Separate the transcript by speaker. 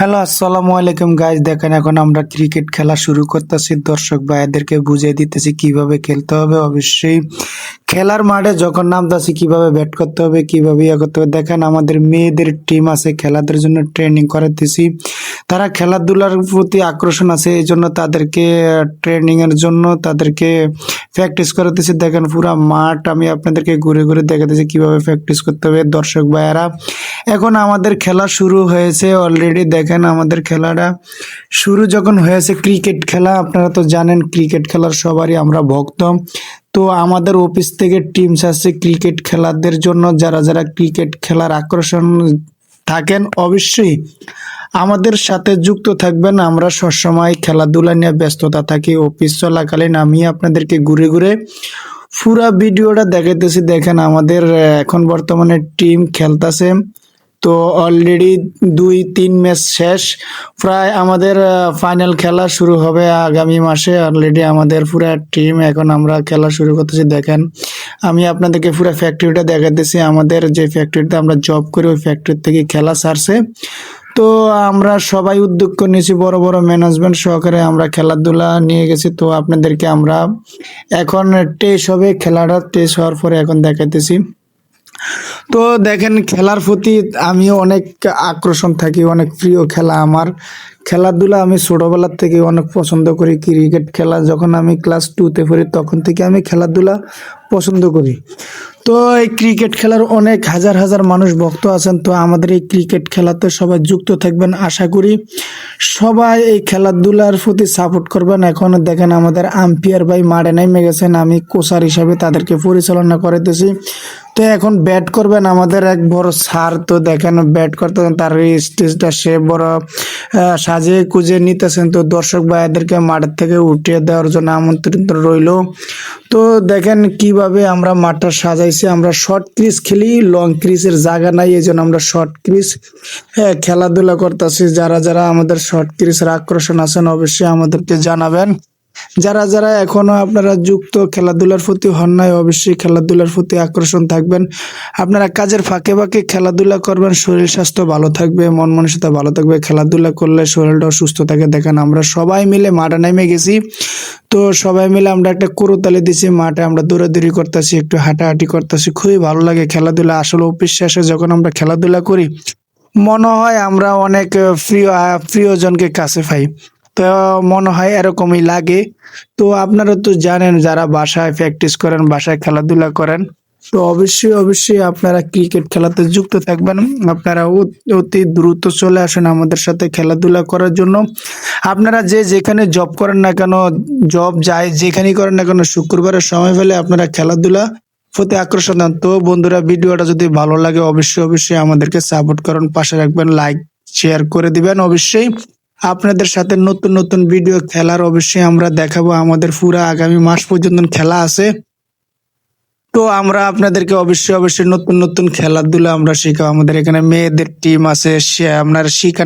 Speaker 1: Hello, আসসালামু আলাইকুম guys দেখেন, এখন আমরা ক্রিকেট খেলা শুরু করতেছি। দর্শক ভাইদেরকে বুঝিয়ে দিতেছি কীভাবে খেলতে হবে। অবশ্যই খেলার মাঠে যখন নামতেছি, কীভাবে ব্যাট করতে হবে, কীভাবে ইয়ে করতে হবে। দেখেন, আমাদের মেয়েদের টিম আছে, খেলাদের জন্য ট্রেনিং করাতেছি তারা খেলাধুলার প্রতি আকর্ষণ আছে, এই জন্য তাদেরকে ট্রেনিংয়ের জন্য তাদেরকে প্র্যাকটিস করাতেছি দেখেন, পুরো মাঠ আমি আপনাদেরকে ঘুরে ঘুরে দেখাতেছি কীভাবে প্র্যাকটিস করতে হবে। দর্শক ভাইয়েরা এখন আমাদের খেলা শুরু হয়েছে অলরেডি দেখেন আমাদের খেলাটা শুরু যখন হয়েছে ক্রিকেট খেলা, আপনারা তো জানেন ক্রিকেট খেলার সবারই আমরা ভক্ত। তো আমাদের অফিস থেকে টিমস আসছে ক্রিকেট খেলাদের জন্য, যারা যারা ক্রিকেট খেলার আকর্ষণ থাকেন অবশ্যই আমাদের সাথে যুক্ত থাকবেন। আমরা সবসময় খেলাধুলা নিয়ে ব্যস্ততা থাকি অফিস চলাকালীন আমি আপনাদেরকে ঘুরে ঘুরে পুরা ভিডিওটা দেখাইতেছি। দেখেন আমাদের, এখন বর্তমানে টিম খেলতেছে। তো অলরেডি দুই, তিন ম্যাচ শেষ। প্রায় আমাদের ফাইনাল খেলা শুরু হবে আগামী মাসে। অলরেডি আমাদের পুরা টিম এখন আমরা খেলা শুরু করতেছি, দেখেন। আমি আপনাদেরকে পুরো ফ্যাক্টরিটা দেখাতেছি। আমাদের যে ফ্যাক্টরিতে আমরা জব করি, ওই ফ্যাক্টরি থেকে খেলা সারছে তো আমরা সবাই উদ্যোগ নিয়েছি, বড় বড় ম্যানেজমেন্ট সহকারে আমরা খেলাধুলা নিয়ে গেছি। তো আপনাদেরকে আমরা এখন টেস্ট হবে। খেলাটা টেস্ট হওয়ার পরে এখন দেখাইতেছি তো দেখেন খেলার প্রতি আমিও অনেক আকর্ষণ থাকি, অনেক প্রিয় খেলা আমার। খেলাধুলা আমি ছোটবেলার থেকে অনেক পছন্দ করি, ক্রিকেট খেলা। যখন আমি ক্লাস টুতে পড়ি, তখন থেকে আমি খেলাধুলা পছন্দ করি। তো এই ক্রিকেট খেলার অনেক হাজার হাজার মানুষ ভক্ত আছেন, তো আমাদের এই ক্রিকেট খেলাতে সবাই যুক্ত থাকবেন। আশা করি সবাই এই খেলাধুলার প্রতি সাপোর্ট করবেন। এখন দেখেন আমাদের আম্পিয়ার ভাই মাঠে নেমে গেছেন, আমি কোচার হিসাবে তাদেরকে পরিচালনা করাইতেছি। তো এখন ব্যাট করবেন আমাদের এক বড় স্যার তো দেখেন ব্যাট করতে তার স্টেজটা সে বড় সাজিয়ে কুজে নিতেছেন। তো দর্শক ভাইদেরকে মাঠের থেকে উঠিয়ে দেওয়ার জন্য আমন্ত্রিত রইল। তো দেখেন কীভাবে আমরা মাঠটা সাজাইছি, আমরা শর্ট ক্রিজ খেলি লং ক্রিজের জায়গা নাই, এই জন্য আমরা শর্ট ক্রিজ খেলাধুলা করতেছি। যারা যারা আমাদের শর্ট ক্রিজের আকর্ষণ আছেন, অবশ্যই আমাদেরকে জানাবেন। যারা যারা এখনও আপনারা যুক্ত খেলাধুলার প্রতি হন নাই, অবশ্যই খেলাধুলার প্রতি আকর্ষণ থাকবেন। আপনারা কাজের ফাঁকে ফাঁকে খেলাধুলা করবেন, শরীর স্বাস্থ্য ভালো থাকবে, মন মানসিকতা ভালো থাকবে। খেলাধুলা করলে শরীরটাও সুস্থ থাকে। দেখেন, আমরা সবাই মিলে মাঠে নেমে গেছি। তো সবাই মিলে আমরা একটা করতালি দিছি, মাঠে আমরা দৌড়াদৌড়ি করতেছি, একটু হাঁটাহাঁটি করতেছি। খুবই ভালো লাগে খেলাধুলা। আসলে অফিস শেষে যখন আমরা খেলাধুলা করি, মনে হয় আমরা অনেক প্রিয়, প্রিয়জনকে কাছে পাই। তো মনে হয় এরকমই লাগে। তো আপনারা তো জানেন যারা বাসায় প্র্যাকটিস করেন, বাসায় খেলাধুলা করেন, তো অবশ্যই অবশ্যই আপনারা ক্রিকেট খেলাতে যুক্ত থাকবেন। আপনারা অতি দ্রুত চলে আসেন আমাদের সাথে খেলাধুলা করার জন্য। আপনারা যে যেখানে জব করেন না কেন জব যায় যেখানেই করেন না কেন, শুক্রবারের সময় পেলে আপনারা খেলাধুলা প্রতি আকর্ষণ দেন। তো বন্ধুরা, ভিডিওটা যদি ভালো লাগে, অবশ্যই অবশ্যই আমাদেরকে সাপোর্ট করেন। পাশে রাখবেন লাইক শেয়ার করে দিবেন। অবশ্যই আপনাদের সাথে নতুন নতুন ভিডিও খেলার অবশ্যই আমরা দেখাবো। আমাদের পুরা আগামী মাস পর্যন্ত খেলা আছে। তো আমরা আপনাদেরকে অবশ্যই অবশ্যই নতুন নতুন খেলাধুলা আমরা শেখাবো। আমাদের এখানে মেয়েদের টিম আছে, সে আপনার শিখা